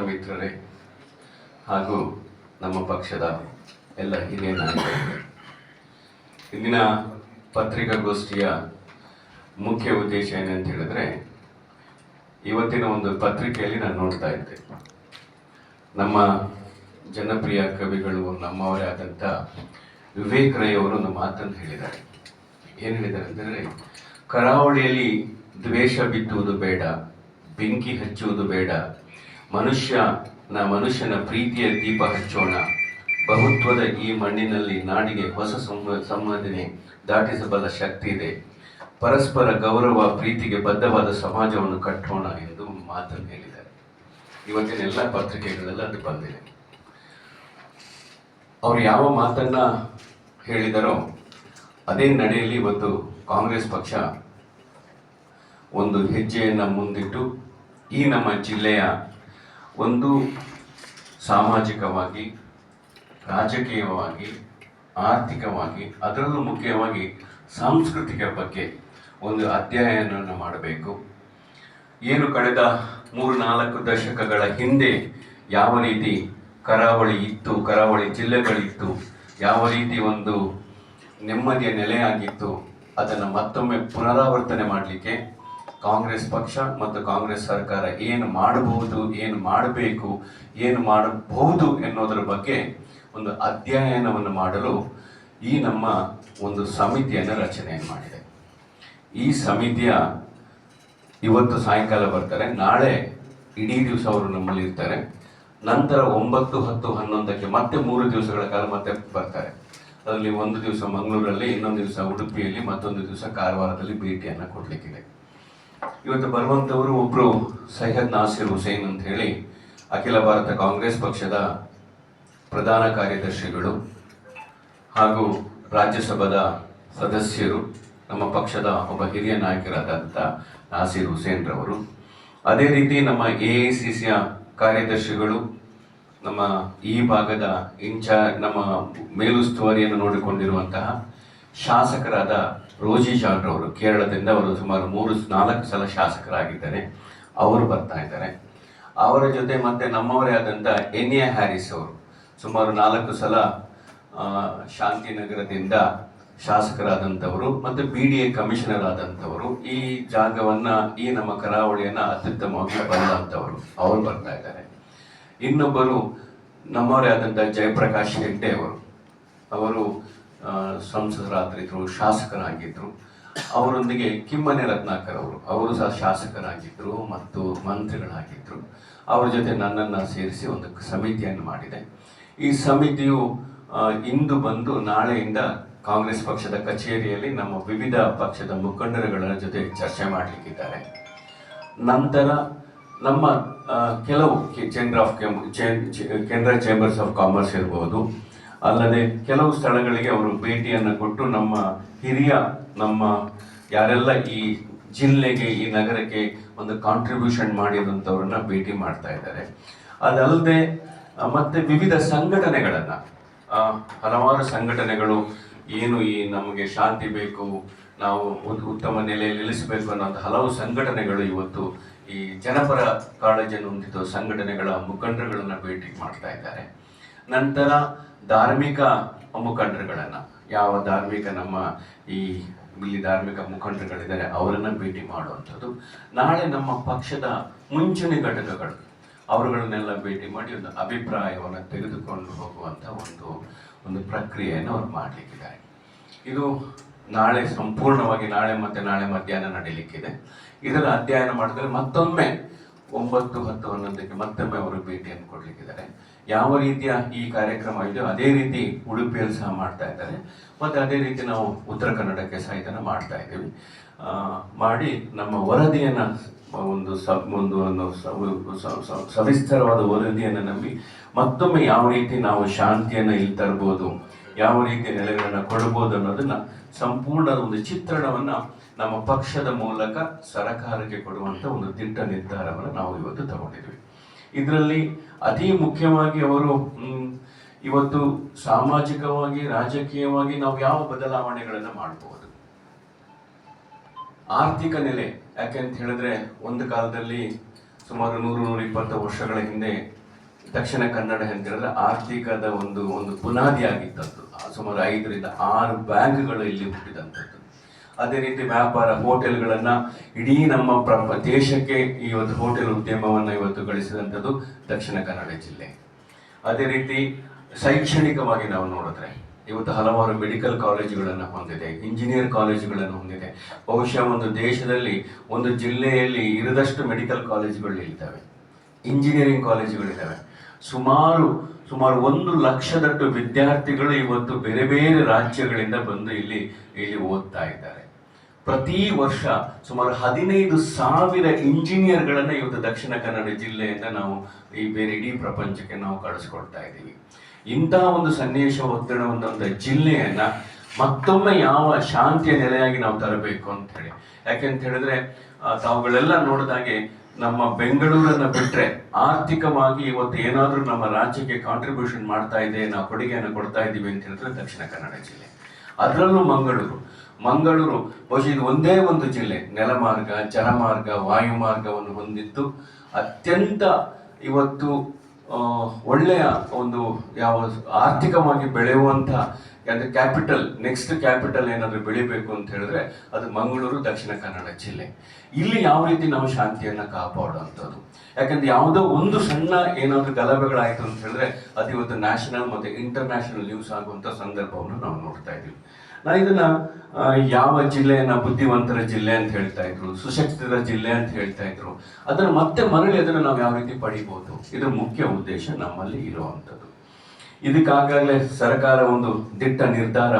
ಮಿತ್ರರೇ ಹಾಗೂ ನಮ್ಮ ಪಕ್ಷದ ಎಲ್ಲ ಹಿರಿಯ ನಾಯಕರು ಇಂದಿನ ಪತ್ರಿಕಾಗೋಷ್ಠಿಯ ಮುಖ್ಯ ಉದ್ದೇಶ ಏನಂತ ಹೇಳಿದ್ರೆ, ಇವತ್ತಿನ ಒಂದು ಪತ್ರಿಕೆಯಲ್ಲಿ ನಾನು ನೋಡ್ತಾ ಇದ್ದೆ. ನಮ್ಮ ಜನಪ್ರಿಯ ಕವಿಗಳು, ನಮ್ಮವರೇ ಆದಂಥ ವಿವೇಕ್ ರೈ ಅವರು ಒಂದು ಮಾತನ್ನು ಹೇಳಿದ್ದಾರೆ. ಏನು ಹೇಳಿದ್ದಾರೆ ಅಂದರೆ ಕರಾವಳಿಯಲ್ಲಿ ದ್ವೇಷ ಬಿತ್ತುವುದು ಬೇಡ, ಬೆಂಕಿ ಹಚ್ಚುವುದು ಬೇಡ ಮನುಷ್ಯನ ಮನುಷ್ಯನ ಪ್ರೀತಿಯ ದೀಪ ಹಚ್ಚೋಣ. ಬಹುತ್ವದ ಈ ಮಣ್ಣಿನಲ್ಲಿ ನಾಡಿಗೆ ಹೊಸ ಸಂವ, ಸಂವಾದನೆ ದಾಟಿಸಬಲ್ಲ ಶಕ್ತಿ ಇದೆ. ಪರಸ್ಪರ ಗೌರವ, ಪ್ರೀತಿಗೆ ಬದ್ಧವಾದ ಸಮಾಜವನ್ನು ಕಟ್ಟೋಣ ಎಂದು ಮಾತನ್ನು ಹೇಳಿದ್ದಾರೆ. ಇವತ್ತಿನ ಎಲ್ಲ ಪತ್ರಿಕೆಗಳೆಲ್ಲ ಅದು ಬಂದಿದೆ. ಅವರು ಯಾವ ಮಾತನ್ನ ಹೇಳಿದರೋ, ಅದೇ ನಡೆಯಲ್ಲಿ ಇವತ್ತು ಕಾಂಗ್ರೆಸ್ ಪಕ್ಷ ಒಂದು ಹೆಜ್ಜೆಯನ್ನ ಮುಂದಿಟ್ಟು, ಈ ನಮ್ಮ ಜಿಲ್ಲೆಯ ಒಂದು ಸಾಮಾಜಿಕವಾಗಿ, ರಾಜಕೀಯವಾಗಿ, ಆರ್ಥಿಕವಾಗಿ, ಅದರಲ್ಲೂ ಮುಖ್ಯವಾಗಿ ಸಾಂಸ್ಕೃತಿಕ ಬಗ್ಗೆ ಒಂದು ಅಧ್ಯಯನವನ್ನು ಮಾಡಬೇಕು. ಏನು ಕಳೆದ ಮೂರು ನಾಲ್ಕು ದಶಕಗಳ ಹಿಂದೆ ಯಾವ ರೀತಿ ಕರಾವಳಿ ಇತ್ತು, ಕರಾವಳಿ ಜಿಲ್ಲೆಗಳಿತ್ತು, ಯಾವ ರೀತಿ ಒಂದು ನೆಮ್ಮದಿಯ ನೆಲೆಯಾಗಿತ್ತು, ಅದನ್ನು ಮತ್ತೊಮ್ಮೆ ಪುನರಾವರ್ತನೆ ಮಾಡಲಿಕ್ಕೆ ಕಾಂಗ್ರೆಸ್ ಪಕ್ಷ ಮತ್ತು ಕಾಂಗ್ರೆಸ್ ಸರ್ಕಾರ ಏನು ಮಾಡಬಹುದು, ಏನು ಮಾಡಬೇಕು, ಏನು ಮಾಡಬಹುದು ಎನ್ನುವುದರ ಬಗ್ಗೆ ಒಂದು ಅಧ್ಯಯನವನ್ನು ಮಾಡಲು ಈ ನಮ್ಮ ಒಂದು ಸಮಿತಿಯನ್ನು ರಚನೆ ಮಾಡಿದೆ. ಈ ಸಮಿತಿಯ ಇವತ್ತು ಸಾಯಂಕಾಲ ಬರ್ತಾರೆ. ನಾಳೆ ಇಡೀ ದಿವಸ ಅವರು ನಮ್ಮಲ್ಲಿ ಇರ್ತಾರೆ. ನಂತರ ಒಂಬತ್ತು, ಹತ್ತು, ಹನ್ನೊಂದಕ್ಕೆ ಮತ್ತೆ ಮೂರು ದಿವಸಗಳ ಕಾಲ ಮತ್ತೆ ಬರ್ತಾರೆ. ಅದರಲ್ಲಿ ಒಂದು ದಿವಸ ಮಂಗಳೂರಲ್ಲಿ, ಇನ್ನೊಂದು ದಿವಸ ಉಡುಪಿಯಲ್ಲಿ, ಮತ್ತೊಂದು ದಿವಸ ಕಾರವಾರದಲ್ಲಿ ಭೇಟಿಯನ್ನು ಕೊಡ್ಲಿಕ್ಕಿದೆ. ಇವತ್ತು ಬರುವಂತವರು ಒಬ್ರು ಸೈಯದ್ ನಾಸಿರ್ ಹುಸೇನ್ ಅಂತ ಹೇಳಿ, ಅಖಿಲ ಭಾರತ ಕಾಂಗ್ರೆಸ್ ಪಕ್ಷದ ಪ್ರಧಾನ ಕಾರ್ಯದರ್ಶಿಗಳು ಹಾಗೂ ರಾಜ್ಯಸಭಾದ ಸದಸ್ಯರು, ನಮ್ಮ ಪಕ್ಷದ ಒಬ್ಬ ಹಿರಿಯ ನಾಯಕರಾದಂಥ ನಾಸಿರ್ ಹುಸೇನ್ ರವರು. ಅದೇ ರೀತಿ ನಮ್ಮ ಎ ಐ ಸಿ ಕಾರ್ಯದರ್ಶಿಗಳು, ನಮ್ಮ ಈ ಭಾಗದ ಇನ್ಚಾರ್ಜ್, ನಮ್ಮ ಮೇಲುಸ್ತುವಾರಿಯನ್ನು ನೋಡಿಕೊಂಡಿರುವಂತಹ ಶಾಸಕರಾದ ರೋಜಿ ಜಾನ್ ಅವರು ಕೇರಳದಿಂದ ಅವರು ಸುಮಾರು ಮೂರು, ನಾಲ್ಕು ಸಲ ಶಾಸಕರಾಗಿದ್ದಾರೆ. ಅವರು ಬರ್ತಾ ಇದ್ದಾರೆ. ಅವರ ಜೊತೆ ಮತ್ತೆ ನಮ್ಮವರೇ ಆದಂಥ ಎನ್ ಎ ಹ್ಯಾರಿಸ್ ಅವರು ಸುಮಾರು ನಾಲ್ಕು ಸಲ ಶಾಂತಿನಗರದಿಂದ ಶಾಸಕರಾದಂಥವರು ಮತ್ತು ಬಿ ಡಿ ಎ ಕಮಿಷನರ್ ಆದಂಥವರು ಈ ಜಾಗವನ್ನ, ಈ ನಮ್ಮ ಕರಾವಳಿಯನ್ನ ಅತ್ಯುತ್ತಮವಾಗಿ ಬಂದಂಥವರು ಅವರು ಬರ್ತಾ ಇದ್ದಾರೆ. ಇನ್ನೊಬ್ಬರು ನಮ್ಮವರೇ ಆದಂಥ ಜಯಪ್ರಕಾಶ್ ಹೆಗ್ಡೆ ಅವರು. ಅವರು ಆ, ಶಾಸಕರಾಗಿದ್ದರು ಅವರೊಂದಿಗೆ ಕಿಮ್ಮನೆ ರತ್ನಾಕರ್ ಅವರು. ಅವರು ಸಹ ಶಾಸಕರಾಗಿದ್ದರು ಮತ್ತು ಮಂತ್ರಿಗಳಾಗಿದ್ದರು ಅವರ ಜೊತೆ ನನ್ನನ್ನು ಸೇರಿಸಿ ಒಂದು ಸಮಿತಿಯನ್ನು ಮಾಡಿದೆ. ಈ ಸಮಿತಿಯು ಇಂದು ಬಂದು ನಾಳೆಯಿಂದ ಕಾಂಗ್ರೆಸ್ ಪಕ್ಷದ ಕಚೇರಿಯಲ್ಲಿ ನಮ್ಮ ವಿವಿಧ ಪಕ್ಷದ ಮುಖಂಡರುಗಳ ಜೊತೆ ಚರ್ಚೆ ಮಾಡಲಿಕ್ಕಿದ್ದಾರೆ. ನಂತರ ನಮ್ಮ ಕೆಲವು ಚೇಂಬರ್ ಆಫ್ ಕೇಂದ್ರ ಚೇಂಬರ್ಸ್ ಆಫ್ ಕಾಮರ್ಸ್ ಇರಬಹುದು ಅಲ್ಲದೆ ಕೆಲವು ಸ್ಥಳಗಳಿಗೆ ಅವರು ಭೇಟಿಯನ್ನು ಕೊಟ್ಟು ನಮ್ಮ ಹಿರಿಯ, ನಮ್ಮ ಯಾರೆಲ್ಲ ಈ ಜಿಲ್ಲೆಗೆ, ಈ ನಗರಕ್ಕೆ ಒಂದು ಕಾಂಟ್ರಿಬ್ಯೂಷನ್ ಮಾಡಿದಂಥವ್ರನ್ನ ಭೇಟಿ ಮಾಡ್ತಾ ಇದ್ದಾರೆ. ಅದಲ್ಲದೆ ಮತ್ತೆ ವಿವಿಧ ಸಂಘಟನೆಗಳನ್ನು ಹಲವಾರು ಸಂಘಟನೆಗಳು ಏನು ಈ ನಮಗೆ ಶಾಂತಿ ಬೇಕು, ನಾವು ಒಂದು ಉತ್ತಮ ನೆಲೆಯಲ್ಲಿ ನಿಲ್ಲಿಸಬೇಕು ಅನ್ನೋಂಥ ಹಲವು ಸಂಘಟನೆಗಳು ಇವತ್ತು ಈ ಜನಪರ ಕಾಳಜಿಯನ್ನು ಹೊಂದಿದ್ದ ಸಂಘಟನೆಗಳ ಮುಖಂಡರುಗಳನ್ನ ಭೇಟಿ ಮಾಡ್ತಾ ಇದ್ದಾರೆ. ನಂತರ ಧಾರ್ಮಿಕ ಮುಖಂಡರುಗಳನ್ನು, ಯಾವ ಧಾರ್ಮಿಕ ನಮ್ಮ ಈ ಇಲ್ಲಿ ಧಾರ್ಮಿಕ ಮುಖಂಡರುಗಳಿದ್ದಾರೆ, ಅವರನ್ನು ಭೇಟಿ ಮಾಡುವಂಥದ್ದು. ನಾಳೆ ನಮ್ಮ ಪಕ್ಷದ ಮುಂಚೂಣಿ ಘಟಕಗಳು, ಅವರುಗಳನ್ನೆಲ್ಲ ಭೇಟಿ ಮಾಡಿ ಒಂದು ಅಭಿಪ್ರಾಯವನ್ನು ತೆಗೆದುಕೊಂಡು ಹೋಗುವಂಥ ಒಂದು ಒಂದು ಪ್ರಕ್ರಿಯೆಯನ್ನು ಅವ್ರು ಮಾಡಲಿಕ್ಕಿದ್ದಾರೆ. ಇದು ನಾಳೆ ಸಂಪೂರ್ಣವಾಗಿ ನಾಳೆ ಮತ್ತೆ ನಾಳೆ ಮಧ್ಯಾಹ್ನ ನಡೀಲಿಕ್ಕಿದೆ. ಇದರ ಅಧ್ಯಯನ ಮಾಡಿದ್ರೆ ಮತ್ತೊಮ್ಮೆ ಒಂಬತ್ತು ಹತ್ತು ಹನ್ನೊಂದಕ್ಕೆ ಮತ್ತೊಮ್ಮೆ ಅವರು ಭೇಟಿಯನ್ನು ಕೊಡ್ಲಿಕ್ಕಿದ್ದಾರೆ. ಯಾವ ರೀತಿಯ ಈ ಕಾರ್ಯಕ್ರಮ ಇದೆಯೋ ಅದೇ ರೀತಿ ಉಡುಪಿಯಲ್ಲಿ ಸಹ ಮಾಡ್ತಾ ಇದ್ದಾರೆ. ಮತ್ತೆ ಅದೇ ರೀತಿ ನಾವು ಉತ್ತರ ಕನ್ನಡಕ್ಕೆ ಸಹ ಇದನ್ನು ಮಾಡ್ತಾ ಇದ್ದೀವಿ. ಮಾಡಿ ನಮ್ಮ ವರದಿಯನ್ನು ಒಂದು ಸ, ಒಂದು ಸವಿಸ್ತರವಾದ ವರದಿಯನ್ನು ನಂಬಿ ಮತ್ತೊಮ್ಮೆ ಯಾವ ರೀತಿ ನಾವು ಶಾಂತಿಯನ್ನು ಇಲ್ಲಿ ತರ್ಬೋದು, ಯಾವ ರೀತಿ ನೆಲೆಗಳನ್ನು ಕೊಡಬಹುದು ಅನ್ನೋದನ್ನ ಸಂಪೂರ್ಣ ಒಂದು ಚಿತ್ರಣವನ್ನ ನಮ್ಮ ಪಕ್ಷದ ಮೂಲಕ ಸರಕಾರಕ್ಕೆ ಕೊಡುವಂತ ಒಂದು ದಿಟ್ಟ ನಿರ್ಧಾರವನ್ನು ನಾವು ಇವತ್ತು ತಗೊಂಡಿದ್ವಿ. ಇದರಲ್ಲಿ ಅತಿ ಮುಖ್ಯವಾಗಿ ಅವರು ಇವತ್ತು ಸಾಮಾಜಿಕವಾಗಿ, ರಾಜಕೀಯವಾಗಿ ನಾವು ಯಾವ ಬದಲಾವಣೆಗಳನ್ನು ಮಾಡಬಹುದು ಆರ್ಥಿಕ ನೆಲೆ ಯಾಕೆಂತ ಹೇಳಿದ್ರೆ, ಒಂದು ಕಾಲದಲ್ಲಿ ಸುಮಾರು ನೂರು ನೂರ ಇಪ್ಪತ್ತು ವರ್ಷಗಳ ಹಿಂದೆ ದಕ್ಷಿಣ ಕನ್ನಡ ಅಂತ ಹೇಳಿದ್ರೆ ಆರ್ಥಿಕದ ಒಂದು ಒಂದು ಬುನಾದಿ ಆಗಿದ್ದದ್ದು ಸುಮಾರು ಐದರಿಂದ ಆರು ಬ್ಯಾಂಕ್ಗಳು ಇಲ್ಲಿ ಹುಟ್ಟಿದಂಥದ್ದು. ಅದೇ ರೀತಿ ವ್ಯಾಪಾರ ಹೋಟೆಲ್ಗಳನ್ನ ಇಡೀ ನಮ್ಮ ದೇಶಕ್ಕೆ ಒಂದು ಹೋಟೆಲ್ ಉದ್ಯಮವನ್ನು ಇವತ್ತು ಗಳಿಸಿದಂಥದ್ದು ದಕ್ಷಿಣ ಕನ್ನಡ ಜಿಲ್ಲೆ. ಅದೇ ರೀತಿ ಶೈಕ್ಷಣಿಕವಾಗಿ ನಾವು ನೋಡಿದ್ರೆ ಇವತ್ತು ಹಲವಾರು ಮೆಡಿಕಲ್ ಕಾಲೇಜುಗಳನ್ನು ಹೊಂದಿದೆ, ಇಂಜಿನಿಯರ್ ಕಾಲೇಜುಗಳನ್ನು ಹೊಂದಿದೆ. ಬಹುಶಃ ಒಂದು ದೇಶದಲ್ಲಿ, ಒಂದು ಜಿಲ್ಲೆಯಲ್ಲಿ ಇರದಷ್ಟು ಮೆಡಿಕಲ್ ಕಾಲೇಜುಗಳು ಇರ್ತವೆ. ಇಂಜಿನಿಯರಿಂಗ್ ಕಾಲೇಜುಗಳಿದ್ದಾವೆ ಸುಮಾರು ಸುಮಾರು ಒಂದು ಲಕ್ಷದಷ್ಟು ವಿದ್ಯಾರ್ಥಿಗಳು ಇವತ್ತು ಬೇರೆ ಬೇರೆ ರಾಜ್ಯಗಳಿಂದ ಬಂದು ಇಲ್ಲಿ ಇಲ್ಲಿ ಓದ್ತಾ ಇದ್ದಾರೆ. ಪ್ರತಿ ವರ್ಷ ಸುಮಾರು ಹದಿನೈದು ಸಾವಿರ ಇಂಜಿನಿಯರ್ಗಳನ್ನು ಇವತ್ತು ದಕ್ಷಿಣ ಕನ್ನಡ ಜಿಲ್ಲೆಯಿಂದ ನಾವು ಈ ಬೇರೆ ಇಡೀ ಪ್ರಪಂಚಕ್ಕೆ ನಾವು ಕಳಿಸ್ಕೊಡ್ತಾ ಇದ್ದೀವಿ. ಇಂತಹ ಒಂದು ಸನ್ನಿವೇಶ ಒತ್ತಡ ಹೊಂದಂತ ಜಿಲ್ಲೆಯನ್ನ ಮತ್ತೊಮ್ಮೆ ಯಾವ ಶಾಂತಿಯ ನೆಲೆಯಾಗಿ ನಾವು ತರಬೇಕು ಅಂತ ಹೇಳಿ. ಯಾಕೆಂತ ಹೇಳಿದ್ರೆ ತಾವುಗಳೆಲ್ಲ ನೋಡಿದಾಗೆ ನಮ್ಮ ಬೆಂಗಳೂರನ್ನ ಬಿಟ್ರೆ ಆರ್ಥಿಕವಾಗಿ ಇವತ್ತು ಏನಾದರೂ ನಮ್ಮ ರಾಜ್ಯಕ್ಕೆ ಕಾಂಟ್ರಿಬ್ಯೂಷನ್ ಮಾಡ್ತಾ ಇದೆ, ನಾವು ಕೊಡುಗೆಯನ್ನು ಕೊಡ್ತಾ ಇದ್ದೀವಿ ಅಂತ ಹೇಳಿದ್ರೆ ದಕ್ಷಿಣ ಕನ್ನಡ ಜಿಲ್ಲೆ. ಅದರಲ್ಲೂ ಮಂಗಳೂರು. ಮಂಗಳೂರು. ಬಹುಶಃ ಒಂದೇ ಒಂದು ಜಿಲ್ಲೆ. ನೆಲಮಾರ್ಗ, ಜಲಮಾರ್ಗ, ವಾಯುಮಾರ್ಗವನ್ನು ಹೊಂದಿದ್ದು ಅತ್ಯಂತ ಇವತ್ತು ಒಳ್ಳೆಯ ಒಂದು ಯಾವ ಆರ್ಥಿಕವಾಗಿ ಬೆಳೆಯುವಂಥ ಅಂದ್ರೆ ಕ್ಯಾಪಿಟಲ್, ನೆಕ್ಸ್ಟ್ ಕ್ಯಾಪಿಟಲ್ ಏನಾದರೂ ಬೆಳಿಬೇಕು ಅಂತ ಹೇಳಿದ್ರೆ ಅದು ಮಂಗಳೂರು, ದಕ್ಷಿಣ ಕನ್ನಡ ಜಿಲ್ಲೆ. ಇಲ್ಲಿ ಯಾವ ರೀತಿ ನಾವು ಶಾಂತಿಯನ್ನು ಕಾಪಾಡುವಂಥದ್ದು? ಯಾಕಂದ್ರೆ ಯಾವುದೋ ಒಂದು ಸಣ್ಣ ಏನಾದರೂ ಗಲಭೆಗಳಾಯಿತು ಅಂತ ಹೇಳಿದ್ರೆ ಅದು ಇವತ್ತು ನ್ಯಾಷನಲ್ ಮತ್ತೆ ಇಂಟರ್ನ್ಯಾಷನಲ್ ನ್ಯೂಸ್ ಆಗುವಂಥ ಸಂದರ್ಭವನ್ನು ನಾವು ನೋಡ್ತಾ ಇದ್ದೀವಿ. ನಾನು ಇದನ್ನ ಯಾವ ಜಿಲ್ಲೆಯನ್ನ ಬುದ್ಧಿವಂತರ ಜಿಲ್ಲೆ ಅಂತ ಹೇಳ್ತಾ ಇದ್ರು ಸುಶಕ್ತರ ಜಿಲ್ಲೆ ಅಂತ ಹೇಳ್ತಾ ಇದ್ರು, ಅದನ್ನ ಮತ್ತೆ ಮರಳಿ ಅದನ್ನ ನಾವು ಯಾವ ರೀತಿ ಪಡಿಬಹುದು ಇದು ಮುಖ್ಯ ಉದ್ದೇಶ ನಮ್ಮಲ್ಲಿ ಇರುವಂಥದ್ದು. ಇದಕ್ಕಾಗಲೇ ಸರ್ಕಾರ ಒಂದು ದಿಟ್ಟ ನಿರ್ಧಾರ